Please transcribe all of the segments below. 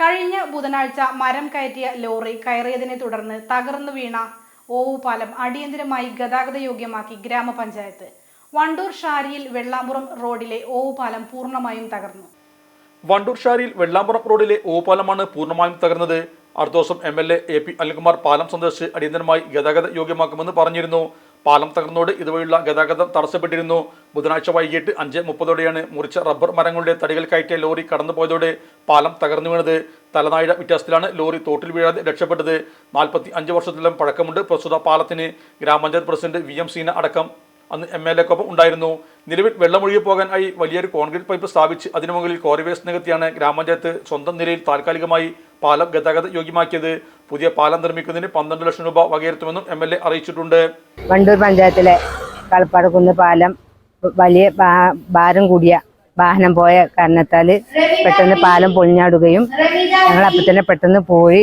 കഴിഞ്ഞ ബുധനാഴ്ച മരം കയറ്റിയ ലോറി കയറിയതിനെ തുടർന്ന് തകർന്നു വീണ ഓവുപാലം അടിയന്തരമായി ഗതാഗത യോഗ്യമാക്കി ഗ്രാമപഞ്ചായത്ത്. വണ്ടൂർ ഷാരിയിൽ വെള്ളാമ്പുറം റോഡിലെ ഓവുപാലം പൂർണമായും തകർന്നു. വണ്ടൂർ ഷാരിയിൽ വെള്ളാമ്പുറം റോഡിലെ ഓവുപാലമാണ് പൂർണമായും തകർന്നത്. അടുത്ത ദിവസം M L A A P Anilkumar പാലം സന്ദർശിച്ച് അടിയന്തരമായി ഗതാഗത യോഗ്യമാക്കുമെന്ന് പറഞ്ഞിരുന്നു. പാലം തകർന്നോട് ഇതുവഴിയുള്ള ഗതാഗതം തടസ്സപ്പെട്ടിരുന്നു. ബുധനാഴ്ച വൈകിട്ട് അഞ്ച് മുപ്പതോടെയാണ് മുറിച്ച റബ്ബർ മരങ്ങളുടെ തടികൾ കയറ്റിയ ലോറി കടന്നുപോയതോടെ പാലം തകർന്നു വീണത്. തലനാഴ വ്യത്യാസത്തിലാണ് ലോറി തോട്ടിൽ വീഴാതെ രക്ഷപ്പെട്ടത്. നാൽപ്പത്തി അഞ്ച് വർഷത്തിലും പഴക്കമുണ്ട് പ്രസ്തുത പാലത്തിന്. ഗ്രാമപഞ്ചായത്ത് പ്രസിഡന്റ് വി എം സീന അടക്കം അന്ന് എം എൽ എക്കൊപ്പം ഉണ്ടായിരുന്നു. നിലവിൽ വെള്ളമൊഴുകി പോകാനായി വലിയൊരു കോൺക്രീറ്റ് പൈപ്പ് സ്ഥാപിച്ച് അതിനു മുകളിൽ കോറിവേസ് നികത്തിയാണ് ഗ്രാമപഞ്ചായത്ത് സ്വന്തം നിലയിൽ താൽക്കാലികമായി പാലം ഗതാഗത യോഗ്യമാക്കിയത്. പുതിയ പാലം നിർമ്മിക്കുന്നതിന് പന്ത്രണ്ട് ലക്ഷം രൂപ വകയിരുത്തുമെന്നും എം എൽ എ അറിയിച്ചിട്ടുണ്ട്. വണ്ടൂർ പഞ്ചായത്തിലെ കളപ്പാടക്കുന്ന് പാലം വലിയ ഭാരം കൂടിയ വാഹനം പോയ കാരണത്താൽ പെട്ടെന്ന് പാലം പൊളിഞ്ഞാടുകയും ഞങ്ങൾ അപ്പം തന്നെ പെട്ടെന്ന് പോയി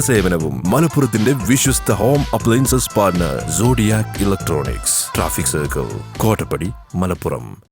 സേവനവും മലപ്പുറത്തിന്റെ വിശ്വസ്ത home appliances partner Zodiac electronics. Traffic circle Kottappadi Malappuram.